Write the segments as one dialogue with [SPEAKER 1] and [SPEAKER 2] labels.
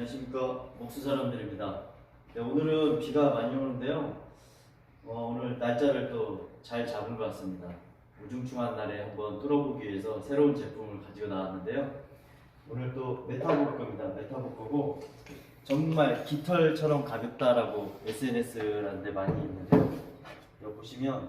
[SPEAKER 1] 안녕하십니까 목수 사람들입니다. 네, 오늘은 비가 많이 오는데요. 어, 오늘 날짜를 또 잘 잡은 것 같습니다. 우중충한 날에 한번 뚫어보기 위해서 새로운 제품을 가지고 나왔는데요. 오늘 또 메타볼 겁니다. 메타볼 거고 정말 깃털처럼 가볍다라고 SNS라는데 많이 있는데요. 여기 보시면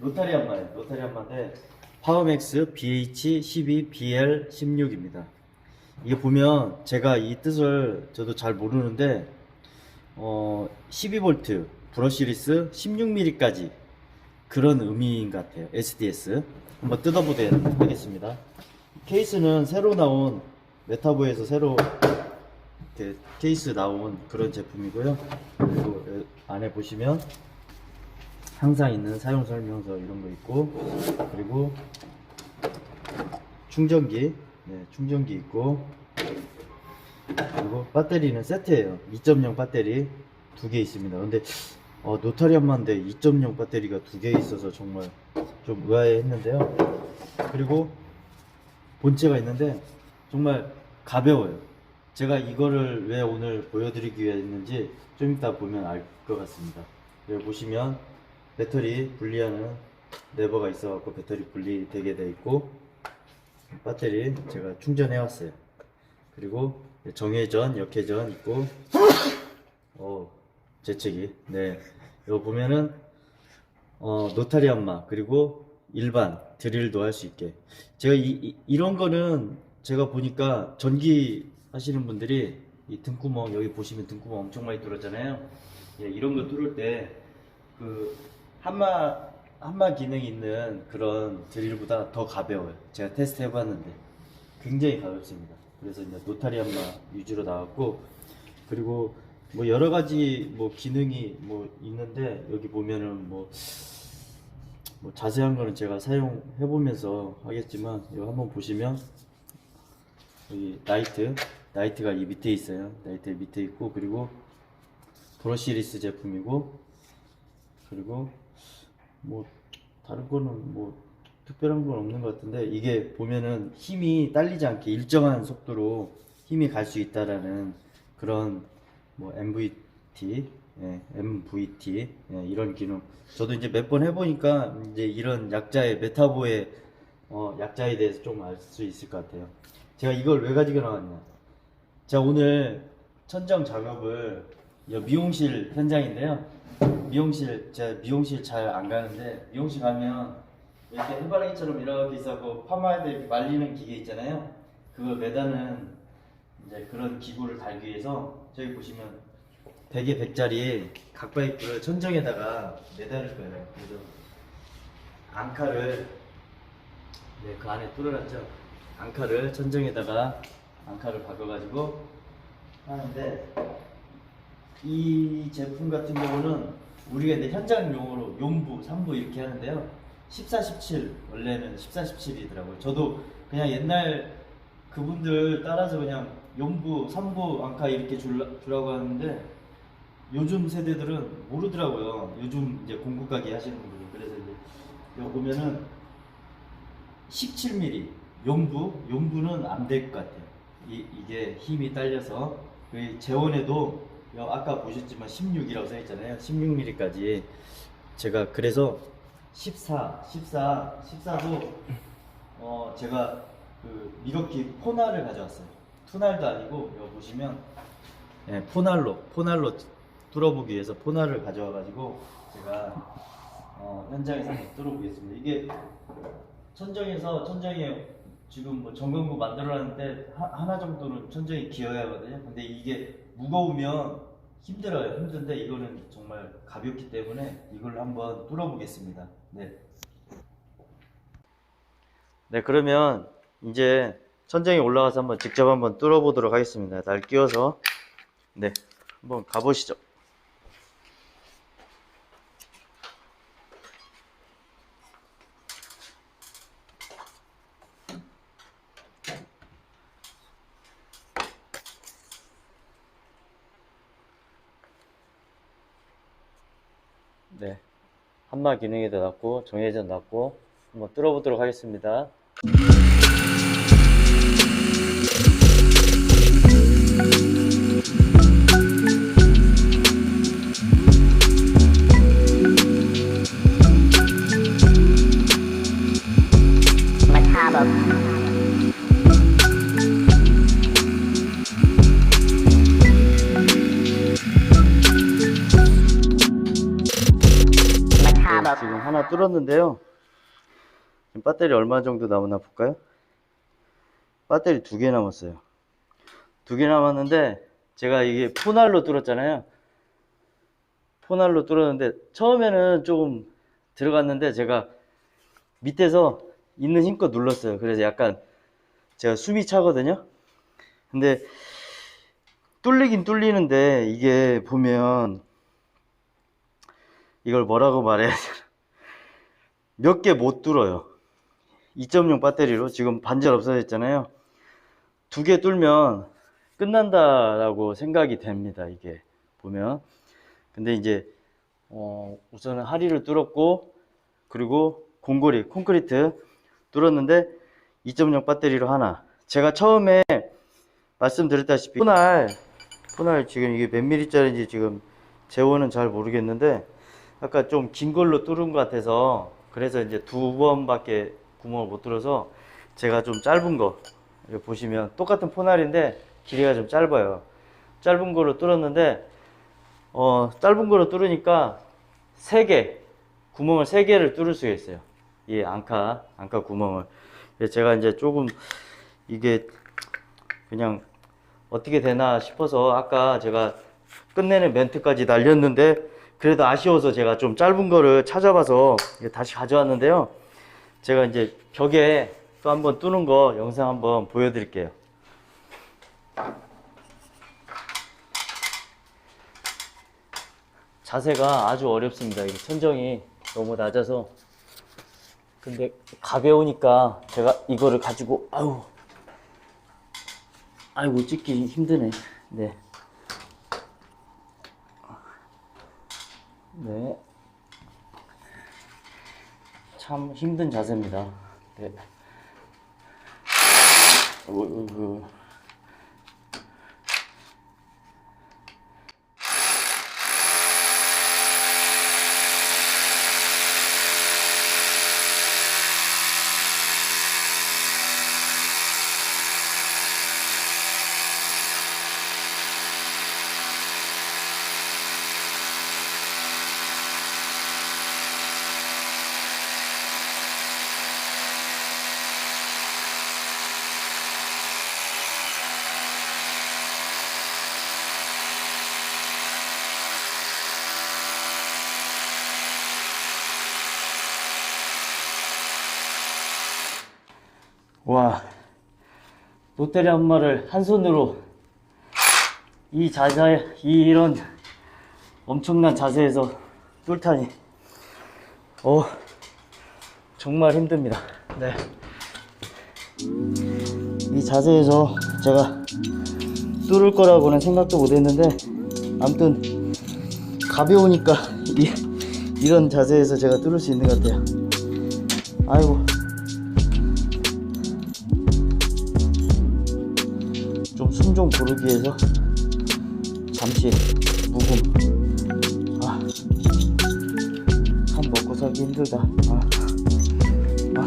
[SPEAKER 1] 로타리 한마예요. 로타리 한마인데 파워맥스 BH12 BL16입니다. 이게 보면 제가 이 뜻을 저도 잘 모르는데 어 12V 브러쉬리스 16mm까지 그런 의미인 것 같아요. SDS 한번 뜯어보도록 하겠습니다. 케이스는 새로 나온 메타보에서 새로 케이스 나온 그런 제품이고요. 그리고 여- 안에 보시면 항상 있는 사용 설명서 이런 거 있고 그리고 충전기 네, 충전기 있고. 그리고 배터리는 세트예요. 2.0 배터리 두 개 있습니다. 근데 어, 노타리안만데 2.0 배터리가 두 개 있어서 정말 좀 의아해 했는데요. 그리고 본체가 있는데 정말 가벼워요. 제가 이거를 왜 오늘 보여드리기 위해 했는지 좀 이따 보면 알 것 같습니다. 여기 보시면 배터리 분리하는 레버가 있어 갖고 배터리 분리되게 돼 있고 배터리 제가 충전해 왔어요. 그리고 정회전, 역회전 있고 어 재채기. 네. 이거 보면은 어 노타리 안마 그리고 일반 드릴도 할 수 있게. 제가 이, 이, 런 거는 제가 보니까 전기 하시는 분들이 이 등구멍 여기 보시면 등구멍 엄청 많이 뚫었잖아요. 예, 이런 거 뚫을 때 그 한마 한마 기능이 있는 그런 드릴보다 더 가벼워요. 제가 테스트 해봤는데 굉장히 가볍습니다. 그래서 이제 노타리 한마 위주로 나왔고 그리고 뭐 여러 가지 뭐 기능이 뭐 있는데 여기 보면은 뭐, 뭐 자세한 거는 제가 사용해 보면서 하겠지만 이거 한번 보시면 여기 나이트 나이트가 이 밑에 있어요. 나이트 밑에 있고 그리고 브러시리스 제품이고 그리고 뭐 다른 거는 뭐 특별한 건 없는 것 같은데 이게 보면은 힘이 딸리지 않게 일정한 속도로 힘이 갈 수 있다라는 그런 뭐 MVT, 예, MVT 예, 이런 기능. 저도 이제 몇 번 해보니까 이제 이런 약자의 메타보의 어, 약자에 대해서 좀 알 수 있을 것 같아요. 제가 이걸 왜 가지고 나왔냐? 제가 오늘 천정 작업을 여 미용실 현장인데요. 미용실 제가 미용실 잘 안 가는데 미용실 가면 이렇게 해바라기처럼 이렇게 있어고 파마에도 이렇게 말리는 기계 있잖아요. 그거 매다는 이제 그런 기구를 달기 위해서 저기 보시면 베개 100짜리 각바이크를 천정에다가 매달을 거예요. 그래서 앙카를 네, 그 안에 뚫어놨죠. 앙카를 천정에다가 앙카를 박아가지고 하는데 이 제품 같은 경우는 우리가 이제 현장용으로 용부, 3부 이렇게 하는데요. 14, 17 원래는 14, 17이더라고요. 저도 그냥 옛날 그분들 따라서 그냥 용부, 3부 앙카 이렇게 주라고 하는데 요즘 세대들은 모르더라고요. 요즘 이제 공구 가게 하시는 분들은 그래서 이제 여기 보면은 17mm 용부, 용부는 안 될 것 같아요. 이, 이게 힘이 딸려서 그 재원에도 여- 아까 보셨지만 16이라고 써있잖아요. 16mm까지 제가 그래서 14, 14, 14도 어 제가 그 미러키 포날을 가져왔어요. 투날도 아니고 여기 보시면 예, 포날로 포날로 뚫어보기 위해서 포날을 가져와가지고 제가 어, 현장에서 한번 뚫어보겠습니다. 이게 천정에서 천정에 지금 뭐 전광구 만들어놨는데 하- 하나 정도는 천정이 기어야 하거든요. 근데 이게 무거우면 힘들어요. 힘든데 이거는 정말 가볍기 때문에 이걸 한번 뚫어보겠습니다. 네. 네, 그러면 이제 천정에 올라가서 한번 직접 한번 뚫어보도록 하겠습니다. 날 끼워서 네, 한번 가보시죠. 네. 한마 기능에다 놨고 정회전 놨고 한번 뚫어보도록 하겠습니다. 뚫었는데요. 지금 배터리 얼마 정도 남았나 볼까요? 배터리 두 개 남았어요. 두 개 남았는데 제가 이게 포날로 뚫었잖아요. 포날로 뚫었는데 처음에는 조금 들어갔는데 제가 밑에서 있는 힘껏 눌렀어요. 그래서 약간 제가 숨이 차거든요. 근데 뚫리긴 뚫리는데 이게 보면 이걸 뭐라고 말해야 되나 몇 개 못 뚫어요. 2.0 배터리로 지금 반절 없어졌잖아요. 두 개 뚫면 끝난다 라고 생각이 됩니다 이게 보면. 근데 이제 어, 우선은 하리를 뚫었고 그리고 공고리 콘크리트 뚫었는데 2.0 배터리로 하나. 제가 처음에 말씀드렸다시피 포날 포날 지금 이게 몇 미리짜리인지 지금 재원은 잘 모르겠는데 아까 좀 긴 걸로 뚫은 것 같아서 그래서 이제 두 번밖에 구멍을 못 뚫어서 제가 좀 짧은 거 보시면 똑같은 포날인데 길이가 좀 짧아요. 짧은 거로 뚫었는데 어 짧은 거로 뚫으니까 세개 구멍을 세 개를 뚫을 수가 있어요. 이 앙카 앙카 구멍을. 제가 이제 조금 이게 그냥 어떻게 되나 싶어서 아까 제가 끝내는 멘트까지 날렸는데 그래도 아쉬워서 제가 좀 짧은 거를 찾아봐서 다시 가져왔는데요. 제가 이제 벽에 또 한번 뚫는 거 영상 한번 보여드릴게요. 자세가 아주 어렵습니다. 천정이 너무 낮아서. 근데 가벼우니까 제가 이거를 가지고 아우 아이고 찍기 힘드네. 네. 네. 참 힘든 자세입니다. 네. 어이구, 어 와, 롯데리 엄마를 한 손으로 이 자세, 이 이런 엄청난 자세에서 뚫다니, 어, 정말 힘듭니다. 네. 이 자세에서 제가 뚫을 거라고는 생각도 못 했는데, 아무튼, 가벼우니까, 이, 이런 자세에서 제가 뚫을 수 있는 것 같아요. 아이고. 좀 숨 좀 고르기 위해서 잠시 묵음. 아, 참 먹고 살기 힘들다. 아, 아.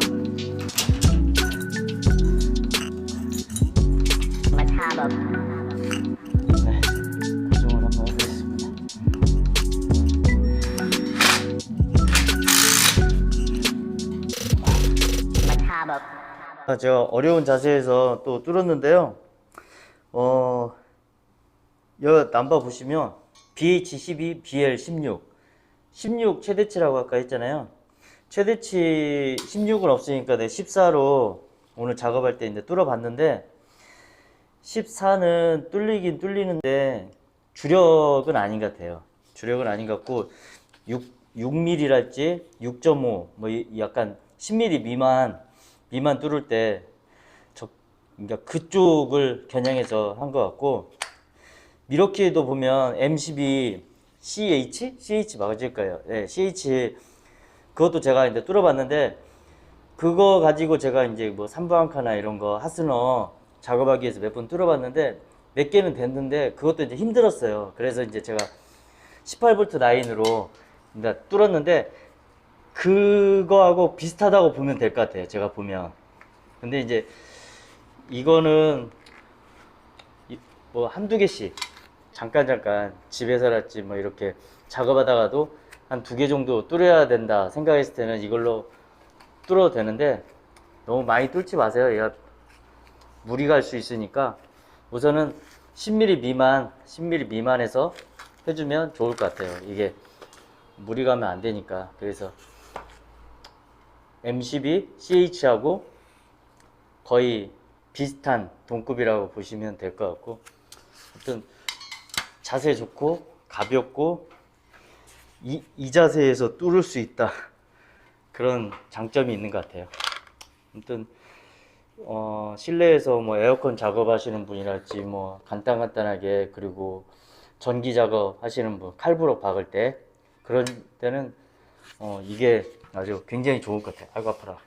[SPEAKER 1] 네, 아, 제가 어려운 자세에서 또 뚫었는데요 어, 여 남바 보시면 BH12, BL16, 16 최대치라고 아까 했잖아요. 최대치 16은 없으니까 내 14로 오늘 작업할 때 이제 뚫어봤는데 14는 뚫리긴 뚫리는데 주력은 아닌 것 같아요. 주력은 아닌 것 같고 6, 6mm랄지 6.5, 뭐 이- 약간 10mm 미만 미만 뚫을 때 적, 그러니까 그쪽을 겨냥해서 한 것 같고 미러키에도 보면 M12 CH? CH 맞을 거예요. 네, CH 그것도 제가 이제 뚫어봤는데 그거 가지고 제가 이제 뭐 삼부한카나 이런 거 하스너 작업하기 위해서 몇 번 뚫어봤는데 몇 개는 됐는데 그것도 이제 힘들었어요. 그래서 이제 제가 18V 라인으로 이제 뚫었는데 그거하고 비슷하다고 보면 될 것 같아요. 제가 보면. 근데 이제 이거는 이- 뭐 한두 개씩 잠깐 잠깐 집에서랄지 뭐 이렇게 작업하다가도
[SPEAKER 2] 한 두 개 정도 뚫어야 된다 생각했을 때는 이걸로 뚫어도 되는데 너무 많이 뚫지 마세요. 얘가 물이 갈수 있으니까 우선은 10mm 미만, 10mm 미만에서 해주면 좋을 것 같아요. 이게 물이 가면 안 되니까. 그래서 M12 CH하고 거의 비슷한 동급이라고 보시면 될 것 같고, 하여튼 자세 좋고 가볍고 이, 이 자세에서 뚫을 수 있다 그런 장점이 있는 것 같아요. 아무튼 어, 실내에서 뭐 에어컨 작업하시는 분이랄지 뭐 간단간단하게 그리고 전기 작업 하시는 분 칼부로 박을 때 그런 때는 어, 이게 아주 굉장히 좋을 것 같아요. 아이고 아파라.